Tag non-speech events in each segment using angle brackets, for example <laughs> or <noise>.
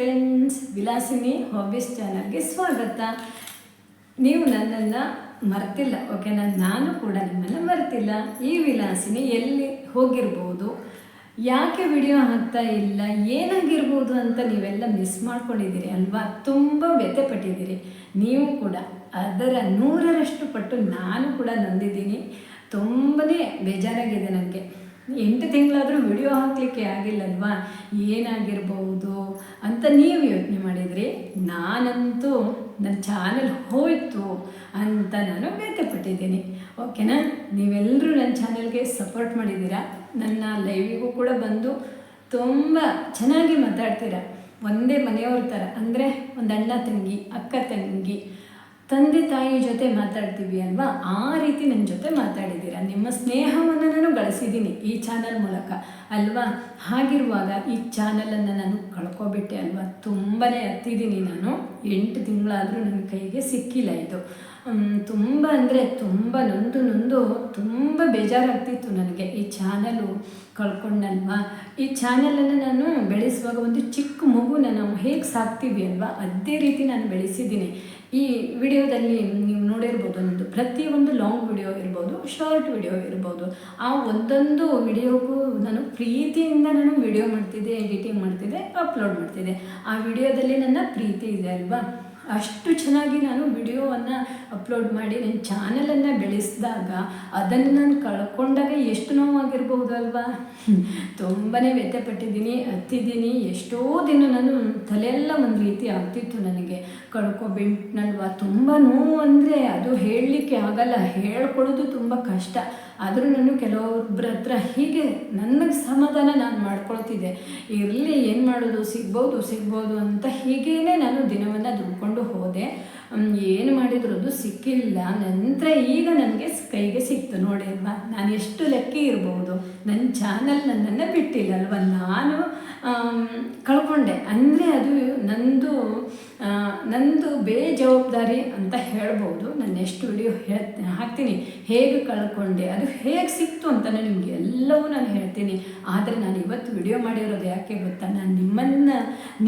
Friends Vilasini hobbies ಚಾನಲ್ಗೆ ಸ್ವಾಗತ. ನೀವು ನನ್ನನ್ನು ಮರ್ತಿಲ್ಲ ಓಕೆನಾ ನಾನು ಕೂಡ ನಿಮ್ಮನ್ನು ಮರ್ತಿಲ್ಲ. ಈ ವಿಲಾಸಿನಿ ಎಲ್ಲಿ ಹೋಗಿರ್ಬೋದು? ಯಾಕೆ ವಿಡಿಯೋ ಹಾಕ್ತಾ ಇಲ್ಲ? ಏನಾಗಿರ್ಬೋದು ಅಂತ ನೀವೆಲ್ಲ ಮಿಸ್ ಮಾಡ್ಕೊಂಡಿದ್ದೀರಿ ಅಲ್ವಾ? ತುಂಬ ವ್ಯಥೆ ಪಟ್ಟಿದ್ದೀರಿ ನೀವು ಕೂಡ ಅದರ ನೂರರಷ್ಟು ಪಟ್ಟು ನಾನು ಕೂಡ ನೊಂದಿದ್ದೀನಿ. ತುಂಬನೇ ಬೇಜಾರಾಗಿದೆ ನನಗೆ ಎಂಟು ತಿಂಗಳಾದರೂ ವಿಡಿಯೋ ಹಾಕಲಿಕ್ಕೆ ಆಗಿಲ್ಲಲ್ವಾ? ಏನಾಗಿರ್ಬೋದು ಅಂತ ನೀವು ಯೋಚನೆ ಮಾಡಿದರೆ. ನಾನಂತೂ ನನ್ನ ಚಾನಲ್ ಹೋಯಿತು ಅಂತ ನಾನು ವ್ಯಕ್ತಪಟ್ಟಿದ್ದೀನಿ ಓಕೆನಾ? ನೀವೆಲ್ಲರೂ ನನ್ನ ಚಾನೆಲ್ಗೆ ಸಪೋರ್ಟ್ ಮಾಡಿದ್ದೀರಾ? ನನ್ನ ಲೈವಿಗೂ ಕೂಡ ಬಂದು ತುಂಬ ಚೆನ್ನಾಗಿ ಮಾತಾಡ್ತೀರಾ? ಒಂದೇ ಮನೆಯವ್ರ ಥರ. ಅಂದರೆ ಒಂದು ಅಣ್ಣ ತಂಗಿ, ಅಕ್ಕ ತಂಗಿ ತಂದೆ ತಾಯಿ ಜೊತೆ ಮಾತಾಡ್ತೀವಿ ಅಲ್ವಾ? ಆ ರೀತಿ ನನ್ನ ಜೊತೆ ಮಾತಾಡಿದ್ದೀರಾ. ನಿಮ್ಮ ಸ್ನೇಹವನ್ನು ನಾನು ಗಳಿಸಿದ್ದೀನಿ ಈ ಚಾನಲ್ ಮೂಲಕ. ಅಲ್ವಾ? ಹಾಗಿರುವಾಗ ಈ ಚಾನಲನ್ನು ನಾನು ಕಳ್ಕೊಬಿಟ್ಟೆ ಅಲ್ವಾ? ತುಂಬಾ ಹತ್ತಿದ್ದೀನಿ ನಾನು. ಎಂಟು ತಿಂಗಳಾದರೂ ನನ್ನ ಕೈಗೆ ಸಿಕ್ಕಿಲ್ಲ ಇದು. ತುಂಬ ಅಂದರೆ ತುಂಬ ನೊಂದು ನೊಂದು, ತುಂಬ ಬೇಜಾರಾಗ್ತಿತ್ತು ನನಗೆ ಈ ಚಾನಲು ಕಳ್ಕೊಂಡಲ್ವಾ? ಈ ಚಾನಲನ್ನು ನಾನು ಬೆಳೆಸುವಾಗ ಒಂದು ಚಿಕ್ಕ ಮಗುನ ನಾವು ಹೇಗೆ ಸಾಕ್ತೀವಿ ಅಲ್ವಾ? ಅದೇ ರೀತಿ ನಾನು ಬೆಳೆಸಿದ್ದೀನಿ. ಈ ವಿಡಿಯೋದಲ್ಲಿ ನೀವು ನೋಡಿರ್ಬೋದು ಒಂದು ಪ್ರತಿಯೊಂದು ಲಾಂಗ್ ವಿಡಿಯೋ ಇರ್ಬೋದು, ಶಾರ್ಟ್ ವಿಡಿಯೋ ಇರ್ಬೋದು, ಆ ಒಂದೊಂದು ವಿಡಿಯೋಗೂ ನಾನು ಪ್ರೀತಿಯಿಂದ ನಾನು ವಿಡಿಯೋ ಮಾಡ್ತಿದ್ದೆ, ಎಡಿಟಿಂಗ್ ಮಾಡ್ತಿದ್ದೆ, ಅಪ್ಲೋಡ್ ಮಾಡ್ತಿದ್ದೆ. ಆ ವಿಡಿಯೋದಲ್ಲಿ ನನ್ನ ಪ್ರೀತಿ ಇದೆ ಅಲ್ವಾ? ಅಷ್ಟು ಚೆನ್ನಾಗಿ ನಾನು ವಿಡಿಯೋವನ್ನು ಅಪ್ಲೋಡ್ ಮಾಡಿ ನನ್ನ ಚಾನಲನ್ನು ಬೆಳೆಸಿದಾಗ ಅದನ್ನು ನಾನು ಕಳ್ಕೊಂಡಾಗ ಎಷ್ಟು ನೋವಾಗಿರ್ಬೋದು ಅಲ್ವಾ? ತುಂಬಾ ವ್ಯಥೆಪಟ್ಟಿದ್ದೀನಿ ಹತ್ತಿದ್ದೀನಿ. ಎಷ್ಟೋ ದಿನ ನಾನು ತಲೆಯೆಲ್ಲ ಒಂದು ರೀತಿ ಆಗ್ತಿತ್ತು ನನಗೆ. ಕಳ್ಕೊಬಿಟ್ನಲ್ವಾ ತುಂಬ ನೋವು ಅಂದರೆ ಅದು ಹೇಳಲಿಕ್ಕೆ ಆಗಲ್ಲ. ಹೇಳ್ಕೊಳ್ಳೋದು ತುಂಬ ಕಷ್ಟ. ಆದರೂ ನಾನು ಕೆಲವೊಬ್ಬರ ಹತ್ರ ಹೀಗೆ ನನಗೆ ಸಮಾಧಾನ ನಾನು ಮಾಡ್ಕೊಳ್ತಿದ್ದೆ. ಇರಲಿ, ಏನು ಮಾಡೋದು? ಸಿಗ್ಬೋದು ಸಿಗ್ಬೋದು ಅಂತ ಹೀಗೇ ನಾನು ದಿನವನ್ನು ದುಡ್ಕೊಂಡು ಹೋದೆ. ಏನು ಮಾಡಿದ್ರು ಅದು ಸಿಕ್ಕಿಲ್ಲ. ನಂತರ ಈಗ ನನಗೆ ಕೈಗೆ ಸಿಕ್ತು ನೋಡಿ ಅಲ್ವಾ ನಾನು ಎಷ್ಟು ಲೆಕ್ಕಿ ಇರ್ಬೋದು. ನನ್ನ ಚಾನಲ್ ನನ್ನನ್ನು ಬಿಟ್ಟಿಲ್ಲ ಅಲ್ವಾ? ನಾನು ಕಳ್ಕೊಂಡೆ. ಅಂದರೆ ಅದು ನಂದು ನಂದು ಬೇಜವಾಬ್ದಾರಿ ಅಂತ ಹೇಳ್ಬೋದು. ನಾನು ಎಷ್ಟು ವಿಡಿಯೋ ಹೇಳ್ ಹಾಕ್ತೀನಿ. ಹೇಗೆ ಕಳ್ಕೊಂಡೆ, ಅದು ಹೇಗೆ ಸಿಕ್ತು ಅಂತ ನಿಮಗೆ ಎಲ್ಲವೂ ನಾನು ಹೇಳ್ತೀನಿ. ಆದರೆ ನಾನು ಇವತ್ತು ವಿಡಿಯೋ ಮಾಡಿರೋದು ಯಾಕೆ ಗೊತ್ತಾ? ನಾನು ನಿಮ್ಮನ್ನು,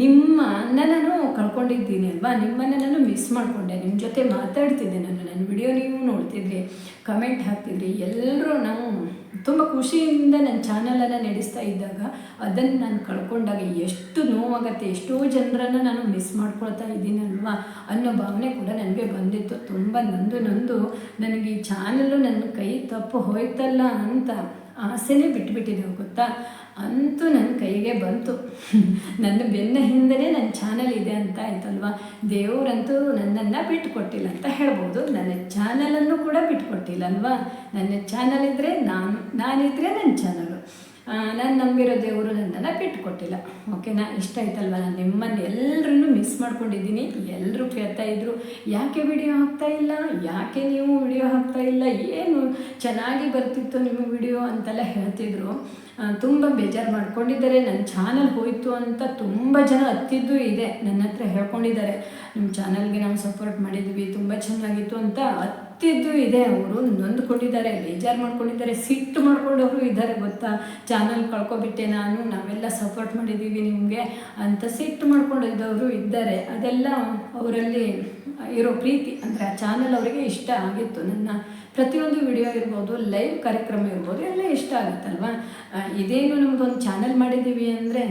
ನಿಮ್ಮ ನಾನು ಕಳ್ಕೊಂಡಿದ್ದೀನಿ ಅಲ್ವಾ? ನಿಮ್ಮನ್ನು ನಾನು ಮಿಸ್ ಮಾಡಿಕೊಂಡೆ. ನಿಮ್ಮ ಜೊತೆ ಮಾತಾಡ್ತಿದ್ದೆ ನಾನು. ನನ್ನ ವಿಡಿಯೋ ನೀವು ನೋಡ್ತಿದ್ರಿ ಕಮೆಂಟ್ ಹಾಕ್ತಿದ್ರಿ. ಎಲ್ಲರೂ ನಾವು ತುಂಬ ಖುಷಿಯಿಂದ ನನ್ನ ಚಾನಲನ್ನು ನಡೆಸ್ತಾ ಇದ್ದಾಗ ಅದನ್ನು ನಾನು ಕಳ್ಕೊಂಡಾಗ ಎಷ್ಟು ನೋವಾಗತ್ತೆ, ಎಷ್ಟೋ ಜನರನ್ನು ನಾನು ಮಿಸ್ ಮಾಡ್ಕೊಳ್ತಾ ಇದ್ದೀನಲ್ವಾ ಅನ್ನೋ ಭಾವನೆ ಕೂಡ ನನಗೆ ಬಂದಿತ್ತು. ತುಂಬ ನಂದು ನೊಂದು ನನಗೆ ಈ ಚಾನಲು ನನ್ನ ಕೈ ತಪ್ಪು ಹೋಯ್ತಲ್ಲ ಅಂತ ಆಸೆನೇ ಬಿಟ್ಟುಬಿಟ್ಟಿದ್ದೆವು ಗೊತ್ತಾ? ಅಂತೂ ನನ್ನ ಕೈಗೆ ಬಂತು. ನನ್ನ ಬೆನ್ನ ಹಿಂದೆನೇ ನನ್ನ ಚಾನಲ್ ಇದೆ ಅಂತ ಆಯ್ತಲ್ವಾ? ದೇವರಂತೂ ನನ್ನನ್ನು ಬಿಟ್ಟುಕೊಟ್ಟಿಲ್ಲ ಅಂತ ಹೇಳ್ಬೋದು. ನನ್ನ ಚಾನಲನ್ನು ಕೂಡ ಬಿಟ್ಟುಕೊಟ್ಟಿಲ್ಲ ಅಲ್ವಾ? ನನ್ನ ಚಾನಲ್ ಇದ್ದರೆ ನಾನು, ನಾನಿದ್ರೆ ನನ್ನ ಚಾನಲು. ನಾನು ನಂಬಿರೋ ದೇವರು ನನ್ನನ್ನು ಬಿಟ್ಟುಕೊಟ್ಟಿಲ್ಲ. ಓಕೆನಾ ಇಷ್ಟ ಆಯ್ತಲ್ವ? ನಾನು ನಿಮ್ಮನ್ನು ಎಲ್ಲರೂ ಮಿಸ್ ಮಾಡ್ಕೊಂಡಿದ್ದೀನಿ. ಎಲ್ಲರೂ ಕೇಳ್ತಾ ಇದ್ರು, ಯಾಕೆ ವಿಡಿಯೋ ಹಾಕ್ತಾ ಇಲ್ಲ? ಯಾಕೆ ನೀವು ವಿಡಿಯೋ ಹಾಕ್ತಾ ಇಲ್ಲ? ಏನು ಚೆನ್ನಾಗಿ ಬರ್ತಿತ್ತು ನಿಮ್ಮ ವಿಡಿಯೋ ಅಂತೆಲ್ಲ ಹೇಳ್ತಿದ್ರು. ತುಂಬ ಬೇಜಾರು ಮಾಡ್ಕೊಂಡಿದ್ದಾರೆ. ನನ್ನ ಚಾನಲ್ ಹೋಯಿತು ಅಂತ ತುಂಬ ಜನ ಹತ್ತಿದ್ದು ಇದೆ. ನನ್ನ ಹತ್ರ ಹೇಳ್ಕೊಂಡಿದ್ದಾರೆ ನಿಮ್ಮ ಚಾನಲ್ಗೆ ನಾವು ಸಪೋರ್ಟ್ ಮಾಡಿದ್ವಿ, ತುಂಬ ಚೆನ್ನಾಗಿತ್ತು ಅಂತ ಹತ್ತಿದ್ದು ಇದೆ, ಅವರು ನೊಂದ್ಕೊಂಡಿದ್ದಾರೆ, ಬೇಜಾರು ಮಾಡ್ಕೊಂಡಿದ್ದಾರೆ, ಸಿಟ್ಟು ಮಾಡ್ಕೊಂಡವರು ಇದ್ದಾರೆ ಗೊತ್ತಾ? ಚಾನಲ್ ಕಳ್ಕೊಬಿಟ್ಟೆ ನಾನು, ನಾವೆಲ್ಲ ಸಪೋರ್ಟ್ ಮಾಡಿದ್ದೀವಿ ನಿಮಗೆ ಅಂತ ಸಿಟ್ಟು ಮಾಡ್ಕೊಂಡಿದ್ದವರು ಇದ್ದಾರೆ. ಅದೆಲ್ಲ ಅವರಲ್ಲಿ ಇರೋ ಪ್ರೀತಿ, ಅಂದರೆ ಆ ಚಾನಲ್ ಅವರಿಗೆ ಇಷ್ಟ ಆಗಿತ್ತು. ನನ್ನ ಪ್ರತಿಯೊಂದು ವಿಡಿಯೋ ಇರ್ಬೋದು ಲೈವ್ ಕಾರ್ಯಕ್ರಮ ಇರ್ಬೋದು, ಎಲ್ಲ ಇಷ್ಟ ಆಗುತ್ತಲ್ವ? ಇದೇನು ನಮಗೊಂದು ಚಾನಲ್ ಮಾಡಿದ್ದೀವಿ ಅಂದರೆ,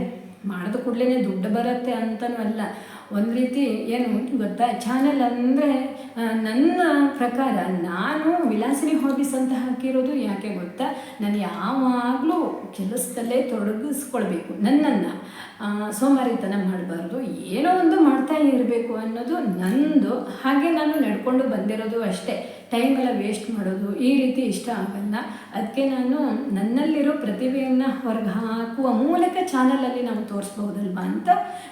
ಮಾಡಿದ ಕೂಡಲೇ ದುಡ್ಡು ಬರುತ್ತೆ ಅಂತನೂ ಅಲ್ಲ. ಒಂದು ರೀತಿ ಏನು ಗೊತ್ತಾ? ಚಾನಲ್ ಅಂದರೆ ನನ್ನ ಪ್ರಕಾರ ನಾನು ವಿಲಾಸಿನಿ ಹಾಬೀಸ್ ಅಂತ ಹಾಕಿರೋದು ಯಾಕೆ ಗೊತ್ತಾ? ನಾನು ಯಾವಾಗಲೂ ಕೆಲಸದಲ್ಲೇ ತೊಡಗಿಸ್ಕೊಳ್ಬೇಕು ನನ್ನನ್ನು. ಸೋಮಾರಿತನ ಮಾಡಬಾರ್ದು, ಏನೋ ಒಂದು ಮಾಡ್ತಾ ಇರಬೇಕು ಅನ್ನೋದು ನಂದು, ಹಾಗೆ ನಾನು ನಡ್ಕೊಂಡು ಬಂದಿರೋದು ಅಷ್ಟೇ. ಟೈಮೆಲ್ಲ ವೇಸ್ಟ್ ಮಾಡೋದು ಈ ರೀತಿ ಇಷ್ಟ ಆಗಲ್ಲ. ಅದಕ್ಕೆ ನಾನು ನನ್ನಲ್ಲಿರೋ ಪ್ರತಿಭೆಯನ್ನು ಹೊರಗೆ ಹಾಕುವ ಮೂಲಕ ಚಾನಲಲ್ಲಿ ನಾವು ತೋರಿಸ್ಬೋದಲ್ವಾ ಅಂತ,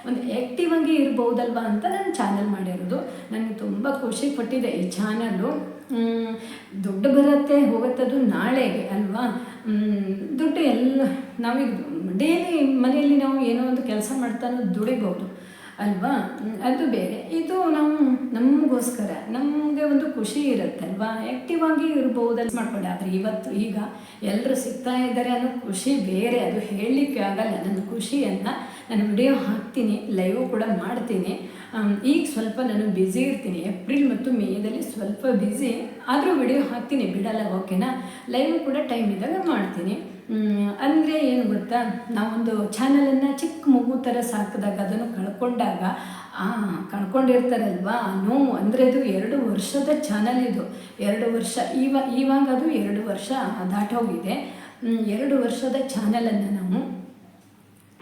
ಒಂದು ಆ್ಯಕ್ಟಿವ್ ಆಗಿ ಇರ್ಬೋದಲ್ವಾ ಅಂತ ನಾನು ಚಾನಲ್ ಮಾಡಿರೋದು. ನನಗೆ ತುಂಬ ಖುಷಿ ಪಟ್ಟಿದೆ ಈ ಚಾನಲ್ಲು. ದುಡ್ಡು ಬರುತ್ತೆ, ಹೋಗುತ್ತದು ನಾಳೆಗೆ ಅಲ್ವಾ? ದುಡ್ಡು ಎಲ್ಲ ನಾವೀಗ ಡೈಲಿ ಮನೆಯಲ್ಲಿ ನಾವು ಏನೋ ಒಂದು ಕೆಲಸ ಮಾಡ್ತಾನೂ ದುಡಿಬಹುದು ಅಲ್ವಾ? ಅದು ಬೇರೆ. ಇದು ನಾವು ನಮಗೋಸ್ಕರ, ನಮಗೆ ಒಂದು ಖುಷಿ ಇರುತ್ತೆ ಅಲ್ವಾ? ಆ್ಯಕ್ಟಿವ್ ಆಗಿ ಇರ್ಬೋದಲ್ಲಿ ಮಾಡ್ಕೊಂಡೆ, ಆದರೆ ಇವತ್ತು ಈಗ ಎಲ್ಲರೂ ಸಿಗ್ತಾ ಇದ್ದಾರೆ ಅನ್ನೋ ಖುಷಿ ಬೇರೆ. ಅದು ಹೇಳಲಿಕ್ಕೆ ಆಗಲ್ಲ. ನನ್ನ ಖುಷಿಯನ್ನು ನಾನು ವಿಡಿಯೋ ಹಾಕ್ತೀನಿ, ಲೈವ್ ಕೂಡ ಮಾಡ್ತೀನಿ. ಈಗ ಸ್ವಲ್ಪ ನಾನು ಬ್ಯುಸಿ ಇರ್ತೀನಿ. ಏಪ್ರಿಲ್ ಮತ್ತು ಮೇದಲ್ಲಿ ಸ್ವಲ್ಪ ಬ್ಯುಸಿ ಆದರೂ ವಿಡಿಯೋ ಹಾಕ್ತೀನಿ ಬಿಡಲ್ಲ ಓಕೆನಾ ಲೈವ್ ಕೂಡ ಟೈಮ್ ಇದ್ದಾಗ ಮಾಡ್ತೀನಿ. ಅಂದರೆ ಏನು ಗೊತ್ತಾ? ನಾವೊಂದು ಚಾನಲನ್ನು ಚಿಕ್ಕ ಮಗು ಥರ ಸಾಕಿದಾಗ ಅದನ್ನು ಕಳ್ಕೊಂಡಾಗ ಕಳ್ಕೊಂಡಿರ್ತಾರಲ್ವಾ? ನೋವು ಅಂದರೆ ಅದು ಎರಡು ವರ್ಷದ ಚಾನಲ್ ಇದು. ಎರಡು ವರ್ಷ, ಇವ, ಇವಾಗ ಅದು ಎರಡು ವರ್ಷ ದಾಟೋಗಿದೆ ಎರಡು ವರ್ಷದ ಚಾನಲನ್ನು ನಾವು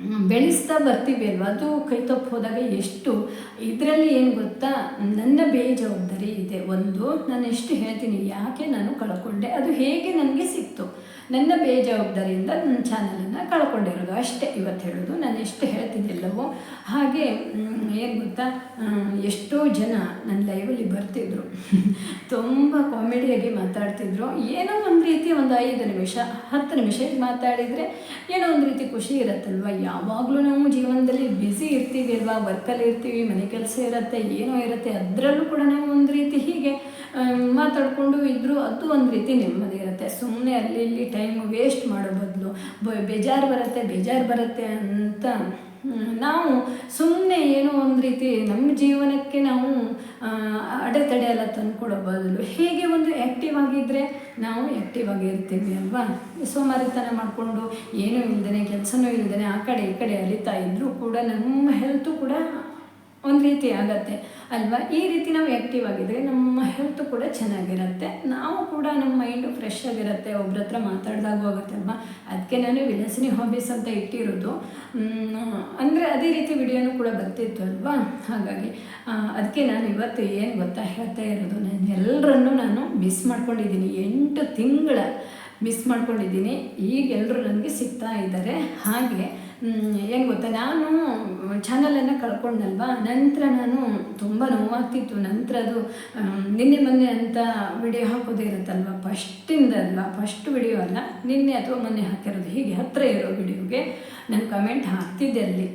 ಬೆಳೆಸ್ತಾ ಬರ್ತೀವಿ ಅಲ್ವಾ? ಅದು ಕೈ ತಪ್ಪು ಹೋದಾಗ ಎಷ್ಟು ಇದರಲ್ಲಿ ಏನು ಗೊತ್ತಾ? ನನ್ನ ಬೇಜವಾಬ್ದಾರಿ ಇದೆ. ಒಂದು ನಾನು ಎಷ್ಟು ಹೇಳ್ತೀನಿ, ಯಾಕೆ ನಾನು ಕಳ್ಕೊಂಡೆ? ಅದು ಹೇಗೆ ನನಗೆ ಸಿಕ್ತು? ನನ್ನ ಬೇಜವಾಬ್ದಾರಿಯಿಂದ ನನ್ನ ಚಾನಲನ್ನು ಕಳ್ಕೊಂಡಿರೋದು. ಅಷ್ಟೇ ಇವತ್ತು ಹೇಳೋದು. ನಾನು ಎಷ್ಟು ಹೇಳ್ತೀನಿ ಎಲ್ಲವೂ ಹಾಗೆ ಏನು ಗೊತ್ತಾ? ಎಷ್ಟೋ ಜನ ನನ್ನ ಲೈವಲ್ಲಿ ಬರ್ತಿದ್ರು. <laughs> ತುಂಬ ಕಾಮಿಡಿಯಾಗಿ ಮಾತಾಡ್ತಿದ್ರು. ಏನೋ ಒಂದು ರೀತಿ ಒಂದು ಐದು ನಿಮಿಷ, ಹತ್ತು ನಿಮಿಷ ಮಾತಾಡಿದರೆ ಏನೋ ಒಂದು ರೀತಿ ಖುಷಿ ಇರುತ್ತಲ್ವ? ಯಾವಾಗಲೂ ನಾವು ಜೀವನದಲ್ಲಿ ಬ್ಯುಸಿ ಇರ್ತೀವಿ ಅಲ್ವಾ? ವರ್ಕಲ್ಲಿ ಇರ್ತೀವಿ, ಮನೆ ಕೆಲಸ ಇರುತ್ತೆ, ಏನೋ ಇರುತ್ತೆ. ಅದರಲ್ಲೂ ಕೂಡ ನಾವು ಒಂದು ರೀತಿ ಹೀಗೆ ಮಾತಾಡಿಕೊಂಡು ಇದ್ದರೂ ಅದು ಒಂದು ರೀತಿ ನೆಮ್ಮದಿ ಇರುತ್ತೆ. ಸುಮ್ಮನೆ ಅಲ್ಲಿ ಇಲ್ಲಿ ಟೈಮ್ ವೇಸ್ಟ್ ಮಾಡೋ ಬದಲು ಬೇಜಾರು ಬರುತ್ತೆ ಬೇಜಾರು ಬರುತ್ತೆ ಅಂತ ನಾವು ಸುಮ್ಮನೆ ಏನೋ ಒಂದು ರೀತಿ ನಮ್ಮ ಜೀವನಕ್ಕೆ ನಾವು ಅಡೆತಡೆ ಎಲ್ಲ ತಂದ್ಕೊಡೋ ಬದಲು. ಹೇಗೆ ಒಂದು ಆ್ಯಕ್ಟಿವ್ ಆಗಿದ್ದರೆ ನಾವು ಆ್ಯಕ್ಟಿವ್ ಆಗಿರ್ತೀವಿ ಅಲ್ವಾ? ಸೋಮಾರಿತನ ಮಾಡಿಕೊಂಡು ಏನೂ ಇಲ್ದೇ ಕೆಲಸನೂ ಇಲ್ದೇ ಆ ಕಡೆ ಈ ಕಡೆ ಅಲಿತಾ ಇದ್ದರೂ ಕೂಡ ನಮ್ಮ ಹೆಲ್ತು ಕೂಡ ಒಂದು ರೀತಿ ಆಗತ್ತೆ, ಅಲ್ವಾ? ಈ ರೀತಿ ನಾವು ಆ್ಯಕ್ಟಿವ್ ಆಗಿದ್ರೆ ನಮ್ಮ ಹೆಲ್ತ್ ಕೂಡ ಚೆನ್ನಾಗಿರುತ್ತೆ. ನಾವು ಕೂಡ ನಮ್ಮ ಮೈಂಡು ಫ್ರೆಶ್ ಆಗಿರುತ್ತೆ, ಒಬ್ರ ಹತ್ರ ಮಾತಾಡ್ದಾಗ ಹೋಗುತ್ತೆ ಅಲ್ವಾ? ಅದಕ್ಕೆ ನಾನು ವಿಲಸಿನಿ ಹಾಬೀಸ್ ಅಂತ ಇಟ್ಟಿರೋದು. ಅಂದರೆ ಅದೇ ರೀತಿ ವಿಡಿಯೋನೂ ಕೂಡ ಬರ್ತಿತ್ತು, ಅಲ್ವಾ? ಹಾಗಾಗಿ ಅದಕ್ಕೆ ನಾನು ಇವತ್ತು ಏನು ಗೊತ್ತಾ ಹೇಳ್ತಾ ಇರೋದು? ನಾನು ಎಲ್ಲರನ್ನೂ ನಾನು ಮಿಸ್ ಮಾಡ್ಕೊಂಡಿದ್ದೀನಿ. ಎಂಟು ತಿಂಗಳ ಮಿಸ್ ಮಾಡ್ಕೊಂಡಿದ್ದೀನಿ. ಈಗ ಎಲ್ಲರೂ ನನಗೆ ಸಿಗ್ತಾ ಇದ್ದಾರೆ ಹಾಗೆ ಏನು ಗೊತ್ತಾ? ನಾನು ಚಾನಲನ್ನು ಕಳ್ಕೊಂಡಲ್ವಾ? ನಂತರ ನಾನು ತುಂಬ ನೋವಾಗ್ತಿತ್ತು. ನಂತರ ಅದು ನಿನ್ನೆ ಮೊನ್ನೆ ಅಂತ ವಿಡಿಯೋ ಹಾಕೋದೇ ಇರುತ್ತಲ್ವ? ಫಸ್ಟಿಂದ ಅಲ್ವಾ? ಫಸ್ಟ್ ವಿಡಿಯೋ ಅಲ್ಲ. ನಿನ್ನೆ ಅಥವಾ ಮೊನ್ನೆ ಹಾಕಿರೋದು. ಹೀಗೆ ಹತ್ತಿರ ಇರೋ ವಿಡಿಯೋಗೆ ನಾನು ಕಮೆಂಟ್ ಹಾಕ್ತಿದ್ದೆ ಅಲ್ಲಿ.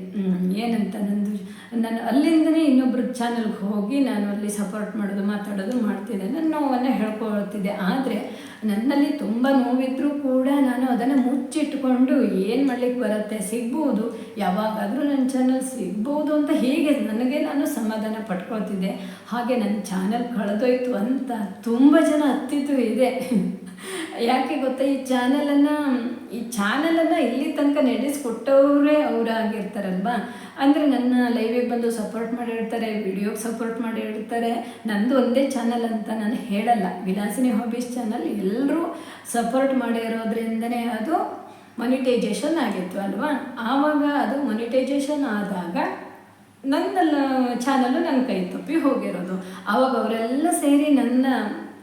ಏನಂತ ನಂದು ನಾನು ಅಲ್ಲಿಂದನೇ ಇನ್ನೊಬ್ಬರ ಚಾನಲ್ಗೆ ಹೋಗಿ ನಾನು ಅಲ್ಲಿ ಸಪೋರ್ಟ್ ಮಾಡೋದು, ಮಾತಾಡೋದು ಮಾಡ್ತಿದ್ದೆ. ನನ್ನ ನೋವನ್ನು ಹೇಳ್ಕೊಳ್ತಿದ್ದೆ. ಆದರೆ ನನ್ನಲ್ಲಿ ತುಂಬ ನೋವಿದ್ರೂ ಕೂಡ ನಾನು ಅದನ್ನು ಮುಚ್ಚಿಟ್ಕೊಂಡು ಏನು ಮಾಡಲಿಕ್ಕೆ ಬರುತ್ತೆ? ಸಿಗ್ಬೋದು. ಯಾವಾಗಾದರೂ ನನ್ನ ಚಾನಲ್ ಸಿಗ್ಬೋದು ಅಂತ ಹೇಗೆ ನನಗೆ ನಾನು ಸಮಾಧಾನ ಪಟ್ಕೊಳ್ತಿದ್ದೆ. ಹಾಗೆ ನನ್ನ ಚಾನಲ್ ಕಳೆದೋಯ್ತು ಅಂತ ತುಂಬ ಜನ ಹತ್ತಿತ್ತು ಇದೆ. ಯಾಕೆ ಗೊತ್ತಾ, ಈ ಚಾನಲನ್ನು ಈ ಚಾನಲನ್ನು ಇಲ್ಲಿ ತನಕ ನಡೆಸ್ಕೊಟ್ಟವರೇ ಅವರಾಗಿರ್ತಾರಲ್ವಾ? ಅಂದರೆ ನನ್ನ ಲೈವಿಗೆ ಬಂದು ಸಪೋರ್ಟ್ ಮಾಡಿರ್ತಾರೆ ವಿಡಿಯೋಗೆ ಸಪೋರ್ಟ್ ಮಾಡಿರ್ತಾರೆ. ನಂದು ಒಂದೇ ಚಾನಲ್ ಅಂತ ನಾನು ಹೇಳಲ್ಲ. ವಿಲಾಸಿನಿ ಹಾಬೀಸ್ ಚಾನಲ್ ಎಲ್ಲರೂ ಸಪೋರ್ಟ್ ಮಾಡಿರೋದ್ರಿಂದನೇ ಅದು ಮೊನಿಟೈಜೇಷನ್ ಆಗಿತ್ತು ಅಲ್ವಾ? ಆವಾಗ ಅದು ಮೊನಿಟೈಜೇಷನ್ ಆದಾಗ ನನ್ನ ಚಾನಲ್ಲು ನನ್ನ ಕೈ ತಪ್ಪಿ ಹೋಗಿರೋದು. ಆವಾಗ ಅವರೆಲ್ಲ ಸೇರಿ ನನ್ನ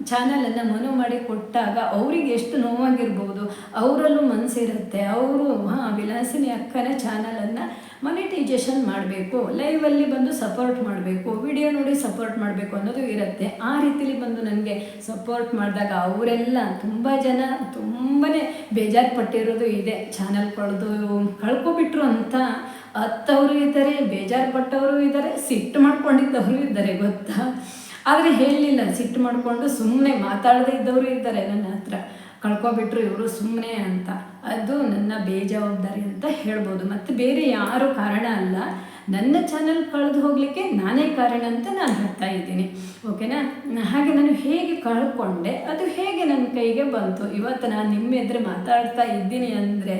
ಚಾನಲನ್ನು ಮನು ಮಾಡಿ ಕೊಟ್ಟಾಗ ಅವರಿಗೆ ಎಷ್ಟು ನೋವಾಗಿರ್ಬೋದು, ಅವರಲ್ಲೂ ಮನಸ್ಸಿರುತ್ತೆ ಅವರು ಹಾಂ ವಿಲಾಸಿನಿ ಅಕ್ಕನ ಚಾನಲನ್ನು ಮನಿಟೈಜೇಷನ್ ಮಾಡಬೇಕು ಲೈವಲ್ಲಿ ಬಂದು ಸಪೋರ್ಟ್ ಮಾಡಬೇಕು ವಿಡಿಯೋ ನೋಡಿ ಸಪೋರ್ಟ್ ಮಾಡಬೇಕು ಅನ್ನೋದು ಇರುತ್ತೆ. ಆ ರೀತಿಲಿ ಬಂದು ನನಗೆ ಸಪೋರ್ಟ್ ಮಾಡಿದಾಗ ಅವರೆಲ್ಲ ತುಂಬ ಜನ ತುಂಬಾ ಬೇಜಾರು ಪಟ್ಟಿರೋದು ಇದೆ. ಚಾನಲ್ ಕಳೆದು, ಕಳ್ಕೊಬಿಟ್ರು ಅಂತ ಹತ್ತವರು ಇದ್ದಾರೆ ಬೇಜಾರು ಪಟ್ಟವರು ಇದ್ದಾರೆ, ಸಿಟ್ಟು ಮಾಡ್ಕೊಂಡಿದ್ದವರು ಇದ್ದಾರೆ, ಗೊತ್ತಾ? ಆದರೆ ಹೇಳಲಿಲ್ಲ ಸಿಟ್ಟು ಮಾಡಿಕೊಂಡು ಸುಮ್ಮನೆ ಮಾತಾಡದೇ ಇದ್ದವರು ಇದ್ದಾರೆ ನನ್ನ ಹತ್ರ. ಕಳ್ಕೊಬಿಟ್ರು ಇವರು ಸುಮ್ಮನೆ ಅಂತ. ಅದು ನನ್ನ ಬೇಜವಾಬ್ದಾರಿ ಅಂತ ಹೇಳ್ಬೋದು. ಮತ್ತು ಬೇರೆ ಯಾರು ಕಾರಣ ಅಲ್ಲ. ನನ್ನ ಚಾನಲ್ ಕಳೆದು ಹೋಗಲಿಕ್ಕೆ ನಾನೇ ಕಾರಣ ಅಂತ ನಾನು ಹೇಳ್ತಾ ಇದ್ದೀನಿ. ಓಕೆನಾ ಹಾಗೆ ನಾನು ಹೇಗೆ ಕಳ್ಕೊಂಡೆ, ಅದು ಹೇಗೆ ನನ್ನ ಕೈಗೆ ಬಂತು? ಇವತ್ತು ನಾನು ನಿಮ್ಮ ಎದುರು ಮಾತಾಡ್ತಾ ಇದ್ದೀನಿ ಅಂದರೆ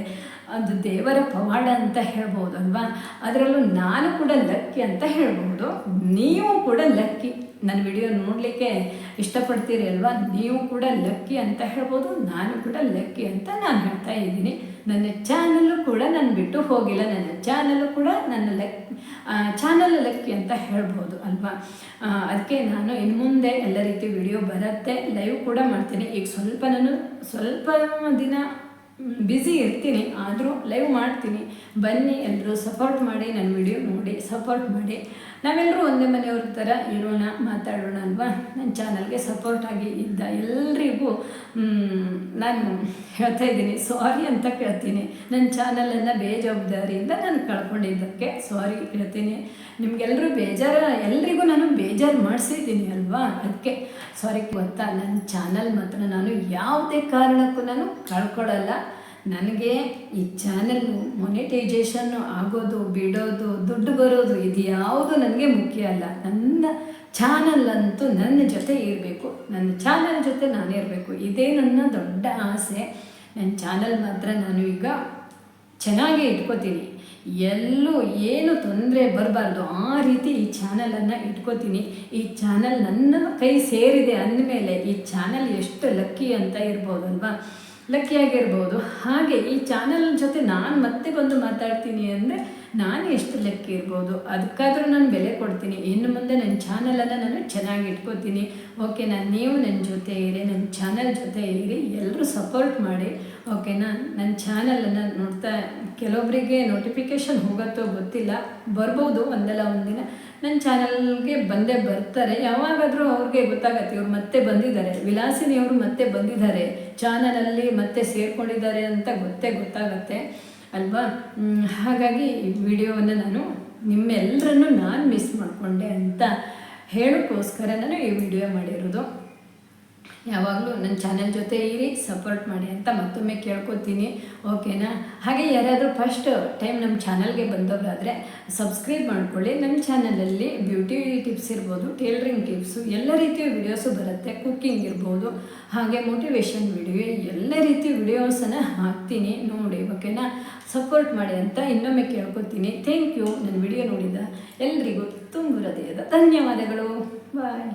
ಅದು ದೇವರ ಪವಾಡ ಅಂತ ಹೇಳ್ಬೋದು ಅಲ್ವಾ? ಅದರಲ್ಲೂ ನಾನು ಕೂಡ ಲಕ್ಕಿ ಅಂತ ಹೇಳ್ಬೋದು ನೀವು ಕೂಡ ಲಕ್ಕಿ. ನನ್ನ ವಿಡಿಯೋ ನೋಡಲಿಕ್ಕೆ ಇಷ್ಟಪಡ್ತೀರಿ ಅಲ್ವಾ? ನೀವು ಕೂಡ ಲಕ್ಕಿ ಅಂತ ಹೇಳ್ಬೋದು, ನಾನು ಕೂಡ ಲಕ್ಕಿ ಅಂತ ನಾನು ಹೇಳ್ತಾ ಇದ್ದೀನಿ. ನನ್ನ ಚಾನಲ್ಲು ಕೂಡ ನಾನು ಬಿಟ್ಟು ಹೋಗಿಲ್ಲ. ನನ್ನ ಚಾನಲ್ಲು ಕೂಡ ನನ್ನ ಲಕ್ ಚಾನಲ್ ಲಕ್ಕಿ ಅಂತ ಹೇಳ್ಬೋದು ಅಲ್ವಾ? ಅದಕ್ಕೆ ನಾನು ಇನ್ನು ಮುಂದೆ ಎಲ್ಲ ರೀತಿ ವಿಡಿಯೋ ಬರುತ್ತೆ. ಲೈವ್ ಕೂಡ ಮಾಡ್ತೀನಿ. ಈಗ ಸ್ವಲ್ಪ ನಾನು ಸ್ವಲ್ಪ ದಿನ ಬ್ಯುಸಿ ಇರ್ತೀನಿ, ಆದರೂ ಲೈವ್ ಮಾಡ್ತೀನಿ. ಬನ್ನಿ ಎಲ್ಲರೂ ಸಪೋರ್ಟ್ ಮಾಡಿ ನನ್ನ ವಿಡಿಯೋ ನೋಡಿ ಸಪೋರ್ಟ್ ಮಾಡಿ. ನಾವೆಲ್ಲರೂ ಒಂದೇ ಮನೆಯವ್ರ ಥರ ಇರೋಣ, ಮಾತಾಡೋಣ ಅಲ್ವಾ? ನನ್ನ ಚಾನಲ್ಗೆ ಸಪೋರ್ಟ್ ಆಗಿ ಇದ್ದ ಎಲ್ರಿಗೂ ನಾನು ಹೇಳ್ತಾ ಇದ್ದೀನಿ ಸಾರಿ ಅಂತ ಕೇಳ್ತೀನಿ. ನನ್ನ ಚಾನಲನ್ನು ಬೇಜವಾಬ್ದಾರಿಯಿಂದ ನಾನು ಕಳ್ಕೊಂಡಿದ್ದಕ್ಕೆ ಸಾರಿ ಹೇಳ್ತೀನಿ. ನಿಮಗೆಲ್ಲರೂ ಬೇಜಾರ, ಎಲ್ರಿಗೂ ನಾನು ಬೇಜಾರು ಮಾಡಿಸಿದ್ದೀನಿ ಅಲ್ವಾ? ಅದಕ್ಕೆ ಸಾರಿ ಗೊತ್ತಾ? ನನ್ನ ಚಾನಲ್ ಮಾತ್ರ ನಾನು ಯಾವುದೇ ಕಾರಣಕ್ಕೂ ನಾನು ಕಳ್ಕೊಳ್ಳಲ್ಲ ನನಗೆ ಈ ಚಾನೆಲ್ ಮೊನಿಟೈಜೇಷನ್ ಆಗೋದು, ಬಿಡೋದು, ದುಡ್ಡು ಬರೋದು ಇದು ಯಾವುದು ನನಗೆ ಮುಖ್ಯ ಅಲ್ಲ. ನನ್ನ ಚಾನಲ್ ಅಂತೂ ನನ್ನ ಜೊತೆ ಇರಬೇಕು. ನನ್ನ ಚಾನಲ್ ಜೊತೆ ನಾನು ಇರಬೇಕು. ಇದೇ ನನ್ನ ದೊಡ್ಡ ಆಸೆ. ನನ್ನ ಚಾನಲ್ ಮಾತ್ರ ನಾನು ಈಗ ಚೆನ್ನಾಗೇ ಇಟ್ಕೋತೀನಿ. ಎಲ್ಲೂ ಏನು ತೊಂದರೆ ಬರಬಾರ್ದು. ಆ ರೀತಿ ಈ ಚಾನಲನ್ನು ಇಟ್ಕೋತೀನಿ. ಈ ಚಾನಲ್ ನನ್ನ ಕೈ ಸೇರಿದೆ ಅಂದಮೇಲೆ ಈ ಚಾನಲ್ ಎಷ್ಟು ಲಕ್ಕಿ ಅಂತ ಇರ್ಬೋದಲ್ವಾ? ಲಕ್ಕಿಯಾಗಿರ್ಬೋದು. ಹಾಗೆ ಈ ಚಾನಲ್ ಜೊತೆ ನಾನು ಮತ್ತೆ ಬಂದು ಮಾತಾಡ್ತೀನಿ ಅಂದರೆ ನಾನು ಎಷ್ಟು ಲೆಕ್ಕಿ ಇರ್ಬೋದು ಅದಕ್ಕಾದರೂ ನಾನು ಬೆಲೆ ಕೊಡ್ತೀನಿ. ಇನ್ನು ಮುಂದೆ ನನ್ನ ಚಾನಲನ್ನು ನಾನು ಚೆನ್ನಾಗಿ ಇಟ್ಕೋತೀನಿ. ಓಕೆ, ನಾನು ನೀವು ನನ್ನ ಜೊತೆ ಇರಿ ನನ್ನ ಚಾನಲ್ ಜೊತೆ ಇರಿ ಎಲ್ಲರೂ ಸಪೋರ್ಟ್ ಮಾಡಿ. ಓಕೆನಾ ನನ್ನ ಚಾನಲನ್ನು ನೋಡ್ತಾ ಕೆಲವೊಬ್ಬರಿಗೆ ನೋಟಿಫಿಕೇಷನ್ ಹೋಗುತ್ತೋ ಗೊತ್ತಿಲ್ಲ. ಬರ್ಬೋದು ಒಂದಲ್ಲ ಒಂದಿನ. ನನ್ನ ಚಾನಲ್ಗೆ ಬಂದೇ ಬರ್ತಾರೆ. ಯಾವಾಗಾದರೂ ಅವ್ರಿಗೆ ಗೊತ್ತಾಗತ್ತೆ, ಇವ್ರು ಮತ್ತೆ ಬಂದಿದ್ದಾರೆ. ವಿಲಾಸಿನಿ ಅವರು ಮತ್ತೆ ಬಂದಿದ್ದಾರೆ. ಚಾನಲಲ್ಲಿ ಮತ್ತೆ ಸೇರಿಕೊಂಡಿದ್ದಾರೆ ಅಂತ ಗೊತ್ತೇ ಗೊತ್ತಾಗತ್ತೆ ಅಲ್ವಾ? ಹಾಗಾಗಿ ವಿಡಿಯೋವನ್ನು ನಾನು ನಿಮ್ಮೆಲ್ಲರನ್ನು ನಾನು ಮಿಸ್ ಮಾಡಿಕೊಂಡೆ ಅಂತ ಹೇಳೋಕ್ಕೋಸ್ಕರ ನಾನು ಈ ವಿಡಿಯೋ ಮಾಡಿರೋದು. ಯಾವಾಗಲೂ ನನ್ನ ಚಾನೆಲ್ ಜೊತೆ ಇರಿ ಸಪೋರ್ಟ್ ಮಾಡಿ ಅಂತ ಮತ್ತೊಮ್ಮೆ ಕೇಳ್ಕೊತೀನಿ. ಓಕೆನಾ ಹಾಗೆ ಯಾರಾದರೂ ಫಸ್ಟ್ ಟೈಮ್ ನಮ್ಮ ಚಾನಲ್ಗೆ ಬಂದವರಾದರೆ ಸಬ್ಸ್ಕ್ರೈಬ್ ಮಾಡ್ಕೊಳ್ಳಿ. ನಮ್ಮ ಚಾನಲಲ್ಲಿ ಬ್ಯೂಟಿ ಟಿಪ್ಸ್ ಇರ್ಬೋದು ಟೇಲರಿಂಗ್ ಟಿಪ್ಸು ಎಲ್ಲ ರೀತಿಯ ವಿಡಿಯೋಸು ಬರುತ್ತೆ. ಕುಕ್ಕಿಂಗ್ ಇರ್ಬೋದು, ಹಾಗೆ ಮೋಟಿವೇಶನ್ ವಿಡಿಯೋ ಎಲ್ಲ ರೀತಿ ವಿಡಿಯೋಸನ್ನು ಹಾಕ್ತೀನಿ ನೋಡಿ ಓಕೆನಾ ಸಪೋರ್ಟ್ ಮಾಡಿ ಅಂತ ಇನ್ನೊಮ್ಮೆ ಕೇಳ್ಕೊತೀನಿ. ಥ್ಯಾಂಕ್ ಯು ನನ್ನ ವಿಡಿಯೋ ನೋಡಿದ ಎಲ್ರಿಗೂ ತುಂಬ ಹೃದಯದ ಧನ್ಯವಾದಗಳು. ಬಾಯ್